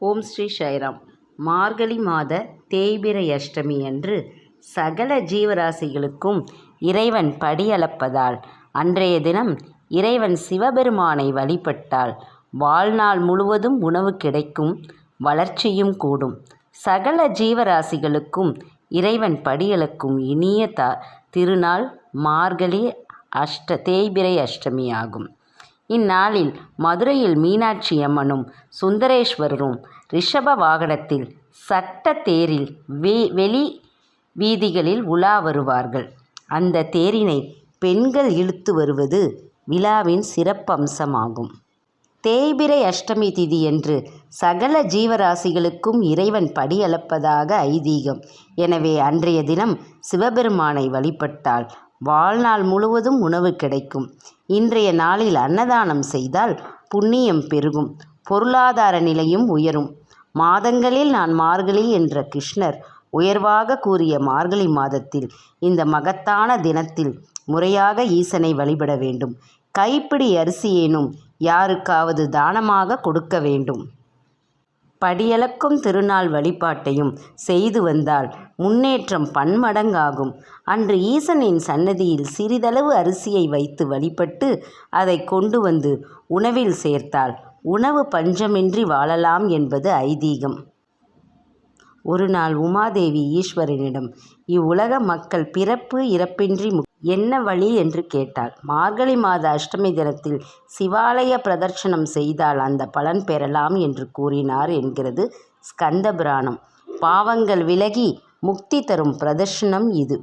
ஓம் ஸ்ரீ சைராம் மார்கழி மாத தேய்பிரை அஷ்டமி அன்று சகல ஜீவராசிகளுக்கும் இறைவன் படியளப்பதால் அன்றைய தினம் இறைவன் சிவபெருமானை வழிபட்டால் வாழ்நாள் முழுவதும் உணவு கிடைக்கும் வளர்ச்சியும் கூடும். சகல ஜீவராசிகளுக்கும் இறைவன் படியளக்கும் இனிய த திருநாள் மார்கழி அஷ்ட தேய்பிரை அஷ்டமி ஆகும். இந்நாளில் மதுரையில் மீனாட்சி அம்மனும் சுந்தரேஸ்வரரும் ரிஷப வாகனத்தில் சட்ட தேரில் வெ வெளி வீதிகளில் உலா வருவார்கள். அந்த தேரினை பெண்கள் இழுத்து வருவது விழாவின் சிறப்பம்சமாகும். தேய்பிரை அஷ்டமி திதியன்று சகல ஜீவராசிகளுக்கும் இறைவன் படியளப்பதாக ஐதீகம். எனவே அன்றைய தினம் சிவபெருமானை வழிபட்டால் வாழ்நாள் முழுவதும் உணவு கிடைக்கும். இன்றைய நாளில் அன்னதானம் செய்தால் புண்ணியம் பெருகும் பொருளாதார நிலையும் உயரும். மாதங்களில் நான் மார்கழி என்ற கிருஷ்ணர் உயர்வாக கூறிய மார்கழி மாதத்தில் இந்த மகத்தான தினத்தில் முறையாக ஈசனை வழிபட வேண்டும். கைப்பிடி அரிசியேனும் யாருக்காவது தானமாக கொடுக்க வேண்டும். படியளக்கும் திருநாள் வழிபாட்டையும் செய்து வந்தால் முன்னேற்றம் பன்மடங்காகும். அன்று ஈசனின் சன்னதியில் சிறிதளவு அரிசியை வைத்து வழிபட்டு அதை கொண்டு வந்து உணவில் சேர்த்தால் உணவு பஞ்சமின்றி வாழலாம் என்பது ஐதீகம். ஒரு நாள் உமாதேவி ஈஸ்வரனிடம் இவ்வுலக மக்கள் பிறப்பு இறப்பின்றி என்ன வழி என்று கேட்டாள். மார்கழி மாத அஷ்டமி தினத்தில் சிவாலய பிரதர்ஷனம் செய்தால் அந்த பலன் பெறலாம் என்று கூறினார் என்கிறது ஸ்கந்த புராணம் பாவங்கள் விலகி முக்தி தரும் பிரதர்ஷனம் இது.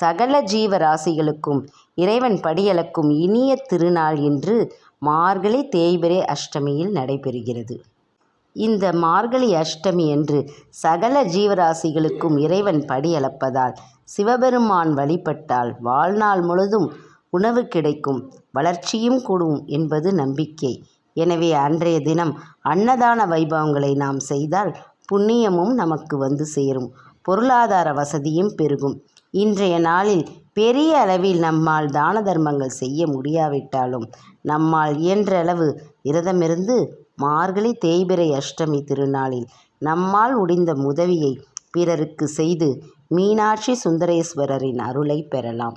சகல ஜீவ ராசிகளுக்கும் இறைவன் படியளக்கும் இனிய திருநாள் என்று மார்கழி தேய்பிரை அஷ்டமியில் நடைபெறுகிறது. இந்த மார்கழி அஷ்டமி என்று சகல ஜீவராசிகளுக்கும் இறைவன் படியளப்பதால் சிவபெருமான் வழிபட்டால் வாழ்நாள் முழுதும் உணவு கிடைக்கும் வளர்ச்சியும் கூடும் என்பது நம்பிக்கை. எனவே அன்றைய தினம் அன்னதான வைபவங்களை நாம் செய்தால் புண்ணியமும் நமக்கு வந்து சேரும் பொருளாதார வசதியும் பெருகும். இன்றைய நாளில் பெரிய அளவில் நம்மால் தான தர்மங்கள் செய்ய முடியாவிட்டாலும் நம்மால் இயன்றளவு விரதமிருந்து மார்கழி தேய்பிறை அஷ்டமி திருநாளில் நம்மால் முடிந்த உதவியை பிறருக்கு செய்து மீனாட்சி சுந்தரேஸ்வரரின் அருளை பெறலாம்.